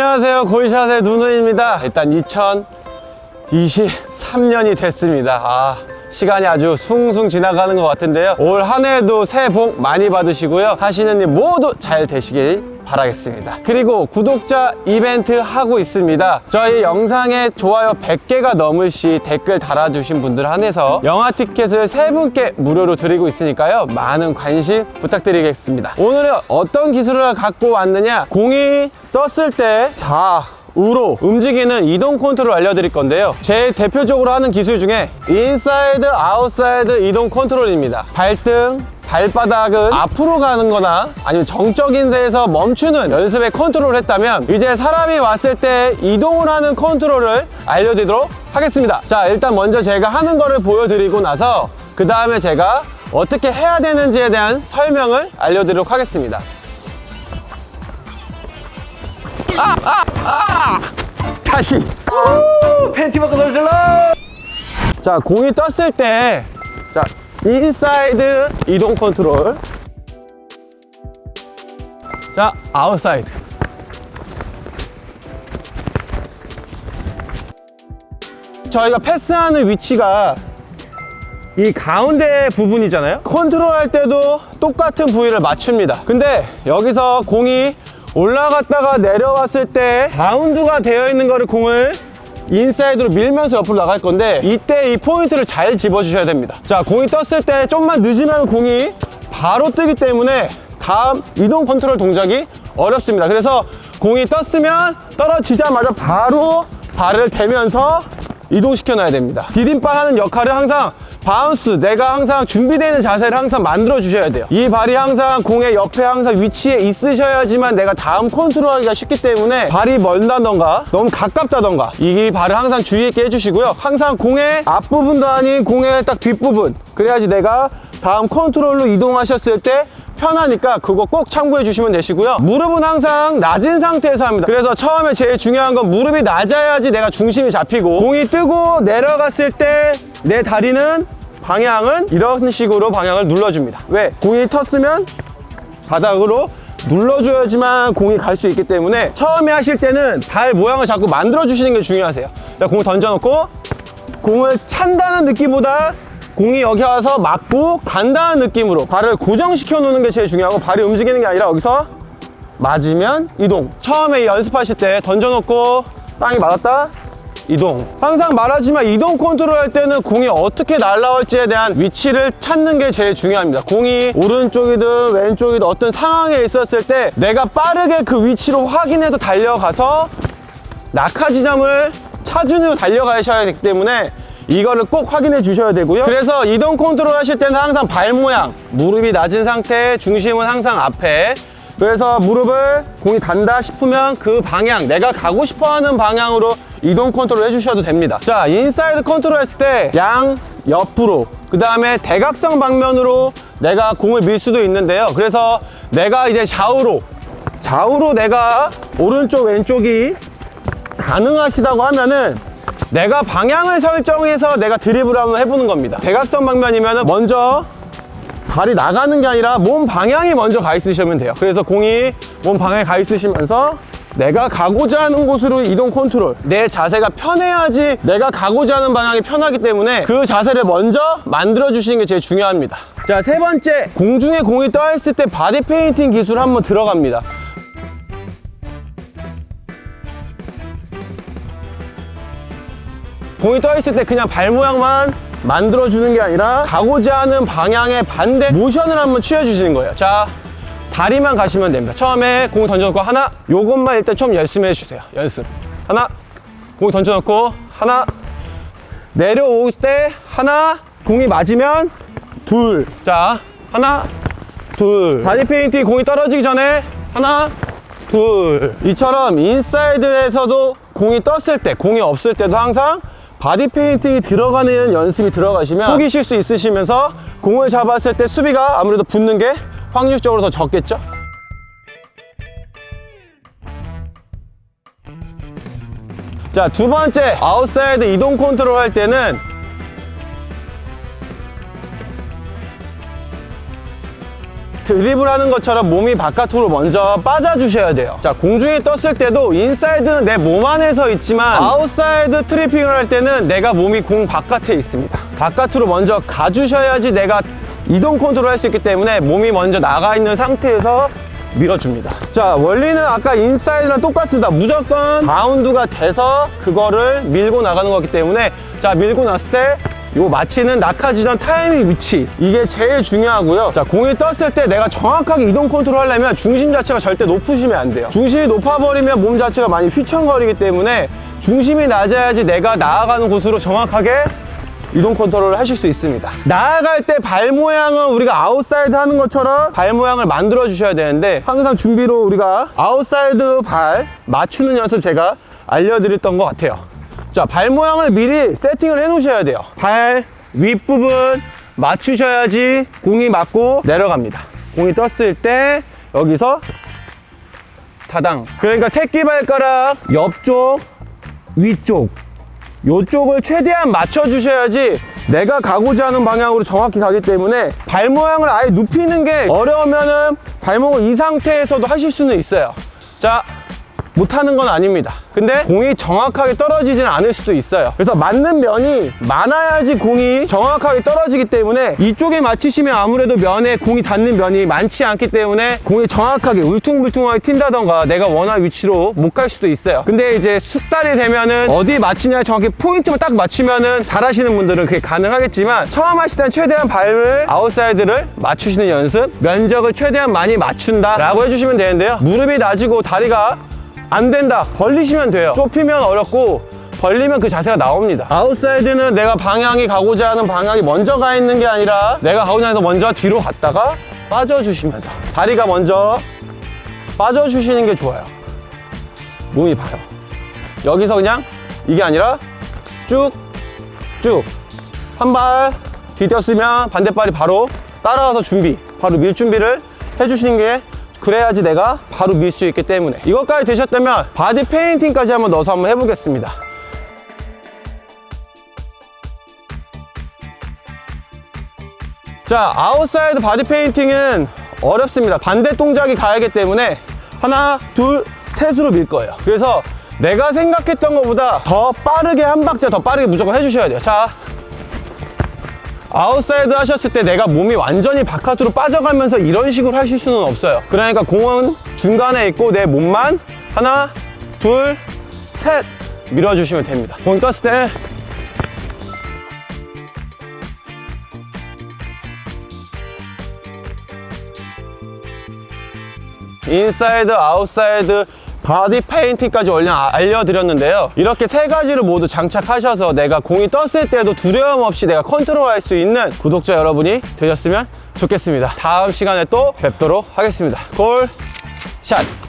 안녕하세요. 고이샷의 누누입니다. 일단 2023년이 됐습니다. 아, 시간이 아주 숭숭 지나가는 것 같은데요. 올 한 해도 새해 복 많이 받으시고요. 하시는 일 모두 잘 되시길 바라겠습니다. 그리고 구독자 이벤트 하고 있습니다. 저희 영상에 좋아요 100개가 넘을 시 댓글 달아주신 분들 한해서 영화 티켓을 세 분께 무료로 드리고 있으니까요. 많은 관심 부탁드리겠습니다. 오늘은 어떤 기술을 갖고 왔느냐? 공이 떴을 때 자, 우로 움직이는 이동 컨트롤 알려드릴 건데요. 제일 대표적으로 하는 기술 중에 인사이드, 아웃사이드 이동 컨트롤입니다. 발등, 발바닥은 앞으로 가는 거나 아니면 정적인 데에서 멈추는 연습에 컨트롤을 했다면 이제 사람이 왔을 때 이동을 하는 컨트롤을 알려드리도록 하겠습니다. 자, 일단 먼저 제가 하는 거를 보여드리고 나서 그 다음에 제가 어떻게 해야 되는지에 대한 설명을 알려드리도록 하겠습니다. 다시. 오, 팬티 벗고 소리 질러! 자 공이 떴을 때 자 인사이드 이동 컨트롤. 자 아웃사이드. 저희가 패스하는 위치가 이 가운데 부분이잖아요? 컨트롤 할 때도 똑같은 부위를 맞춥니다. 근데 여기서 공이 올라갔다가 내려왔을 때 바운드가 되어 있는 거를 공을 인사이드로 밀면서 옆으로 나갈 건데 이때 이 포인트를 잘 집어 주셔야 됩니다. 자 공이 떴을 때 좀만 늦으면 공이 바로 뜨기 때문에 다음 이동 컨트롤 동작이 어렵습니다. 그래서 공이 떴으면 떨어지자마자 바로 발을 대면서 이동시켜 놔야 됩니다. 디딤발 하는 역할을 항상 바운스 내가 항상 준비되어 있는 자세를 항상 만들어 주셔야 돼요. 이 발이 항상 공의 옆에 항상 위치에 있으셔야지만 내가 다음 컨트롤 하기가 쉽기 때문에 발이 멀다던가 너무 가깝다던가 이 발을 항상 주의 있게 해주시고요. 항상 공의 앞부분도 아닌 공의 딱 뒷부분 그래야지 내가 다음 컨트롤로 이동하셨을 때 편하니까 그거 꼭 참고해 주시면 되시고요. 무릎은 항상 낮은 상태에서 합니다. 그래서 처음에 제일 중요한 건 무릎이 낮아야지 내가 중심이 잡히고 공이 뜨고 내려갔을 때 내 다리는 방향은 이런 식으로 방향을 눌러줍니다. 왜? 공이 텄으면 바닥으로 눌러줘야지만 공이 갈 수 있기 때문에 처음에 하실 때는 발 모양을 자꾸 만들어 주시는 게 중요하세요. 자, 공을 던져놓고 공을 찬다는 느낌보다 공이 여기 와서 맞고 간다는 느낌으로 발을 고정시켜 놓는 게 제일 중요하고 발이 움직이는 게 아니라 여기서 맞으면 이동. 처음에 연습하실 때 던져놓고 땅이 맞았다 이동. 항상 말하지만 이동 컨트롤 할 때는 공이 어떻게 날라올지에 대한 위치를 찾는 게 제일 중요합니다. 공이 오른쪽이든 왼쪽이든 어떤 상황에 있었을 때 내가 빠르게 그 위치로 확인해서 달려가서 낙하 지점을 찾은 후 달려가셔야 되기 때문에 이거를 꼭 확인해 주셔야 되고요. 그래서 이동 컨트롤 하실 때는 항상 발 모양 무릎이 낮은 상태 중심은 항상 앞에. 그래서 무릎을 공이 간다 싶으면 그 방향 내가 가고 싶어 하는 방향으로 이동 컨트롤 해주셔도 됩니다. 자 인사이드 컨트롤 했을 때 양 옆으로 그 다음에 대각선 방면으로 내가 공을 밀 수도 있는데요. 그래서 내가 이제 좌우로 좌우로 내가 오른쪽 왼쪽이 가능하시다고 하면은 내가 방향을 설정해서 내가 드리블을 한번 해보는 겁니다. 대각선 방면이면 먼저 발이 나가는 게 아니라 몸 방향이 먼저 가 있으시면 돼요. 그래서 공이 몸 방향에 가 있으시면서 내가 가고자 하는 곳으로 이동 컨트롤. 내 자세가 편해야지 내가 가고자 하는 방향이 편하기 때문에 그 자세를 먼저 만들어 주시는 게 제일 중요합니다. 자 세 번째. 공중에 공이 떠 있을 때 바디 페인팅 기술 한번 들어갑니다. 공이 떠 있을 때 그냥 발 모양만 만들어 주는 게 아니라 가고자 하는 방향의 반대 모션을 한번 취해 주시는 거예요. 자 다리만 가시면 됩니다. 처음에 공 던져놓고 하나 요것만 일단 좀 열심히 해주세요. 연습. 하나 공 던져놓고 하나 내려올 때 하나 공이 맞으면 둘 자 하나 둘. 바디 페인팅 공이 떨어지기 전에 하나 둘. 이처럼 인사이드에서도 공이 떴을 때 공이 없을 때도 항상 바디 페인팅이 들어가는 연습이 들어가시면 속이실 수 있으시면서 공을 잡았을 때 수비가 아무래도 붙는 게 확률적으로 더 적겠죠 자 두 번째 아웃사이드 이동 컨트롤 할 때는 드리블 하는 것처럼 몸이 바깥으로 먼저 빠져주셔야 돼요. 자, 공중에 떴을 때도 인사이드는 내 몸 안에서 있지만 아웃사이드 트리핑을 할 때는 내가 몸이 공 바깥에 있습니다. 바깥으로 먼저 가주셔야지 내가 이동 컨트롤 할 수 있기 때문에 몸이 먼저 나가 있는 상태에서 밀어줍니다. 자, 원리는 아까 인사이드랑 똑같습니다. 무조건 바운드가 돼서 그거를 밀고 나가는 거기 때문에 자, 밀고 났을 때 요 마치는 낙하지점 타이밍 위치 이게 제일 중요하고요 자 공이 떴을 때 내가 정확하게 이동 컨트롤 하려면 중심 자체가 절대 높으시면 안 돼요 중심이 높아버리면 몸 자체가 많이 휘청거리기 때문에 중심이 낮아야지 내가 나아가는 곳으로 정확하게 이동 컨트롤을 하실 수 있습니다 나아갈 때 발 모양은 우리가 아웃사이드 하는 것처럼 발 모양을 만들어 주셔야 되는데 항상 준비로 우리가 아웃사이드 발 맞추는 연습 제가 알려드렸던 것 같아요 자, 발 모양을 미리 세팅을 해 놓으셔야 돼요. 발 윗부분 맞추셔야지 공이 맞고 내려갑니다. 공이 떴을 때 여기서 타당. 그러니까 새끼 발가락 옆쪽, 위쪽, 요쪽을 최대한 맞춰 주셔야지 내가 가고자 하는 방향으로 정확히 가기 때문에 발 모양을 아예 눕히는 게 어려우면은 발목을 이 상태에서도 하실 수는 있어요. 자, 못하는 건 아닙니다. 근데 공이 정확하게 떨어지진 않을 수도 있어요. 그래서 맞는 면이 많아야지 공이 정확하게 떨어지기 때문에 이쪽에 맞추시면 아무래도 면에 공이 닿는 면이 많지 않기 때문에 공이 정확하게 울퉁불퉁하게 튄다던가 내가 원하는 위치로 못 갈 수도 있어요. 근데 이제 숙달이 되면은 어디 맞추냐 정확히 포인트만 딱 맞추면은 잘하시는 분들은 그게 가능하겠지만 처음 하실 때는 최대한 발을 아웃사이드를 맞추시는 연습 면적을 최대한 많이 맞춘다 라고 해주시면 되는데요. 무릎이 낮이고 다리가 안 된다. 벌리시면 돼요. 좁히면 어렵고 벌리면 그 자세가 나옵니다. 아웃사이드는 내가 방향이 가고자 하는 방향이 먼저 가 있는 게 아니라 내가 가고자 해서 먼저 뒤로 갔다가 빠져주시면서 다리가 먼저 빠져주시는 게 좋아요. 몸이 봐요. 여기서 그냥 이게 아니라 쭉쭉. 한 발 디뎠으면 반대발이 바로 따라와서 준비 바로 밀 준비를 해주시는 게 그래야지 내가 바로 밀 수 있기 때문에. 이것까지 되셨다면 바디 페인팅까지 한번 넣어서 한번 해보겠습니다. 자 아웃사이드 바디 페인팅은 어렵습니다. 반대 동작이 가야하기 때문에 하나 둘 셋으로 밀 거예요. 그래서 내가 생각했던 것보다 더 빠르게 한 박자 더 빠르게 무조건 해주셔야 돼요. 자 아웃사이드 하셨을 때 내가 몸이 완전히 바깥으로 빠져가면서 이런 식으로 하실 수는 없어요. 그러니까 공은 중간에 있고 내 몸만 하나, 둘, 셋 밀어주시면 됩니다. 공 떴을 때 인사이드, 아웃사이드, 바디 페인팅까지 알려드렸는데요. 이렇게 세 가지를 모두 장착하셔서 내가 공이 떴을 때도 두려움 없이 내가 컨트롤할 수 있는 구독자 여러분이 되셨으면 좋겠습니다. 다음 시간에 또 뵙도록 하겠습니다. 골, 샷!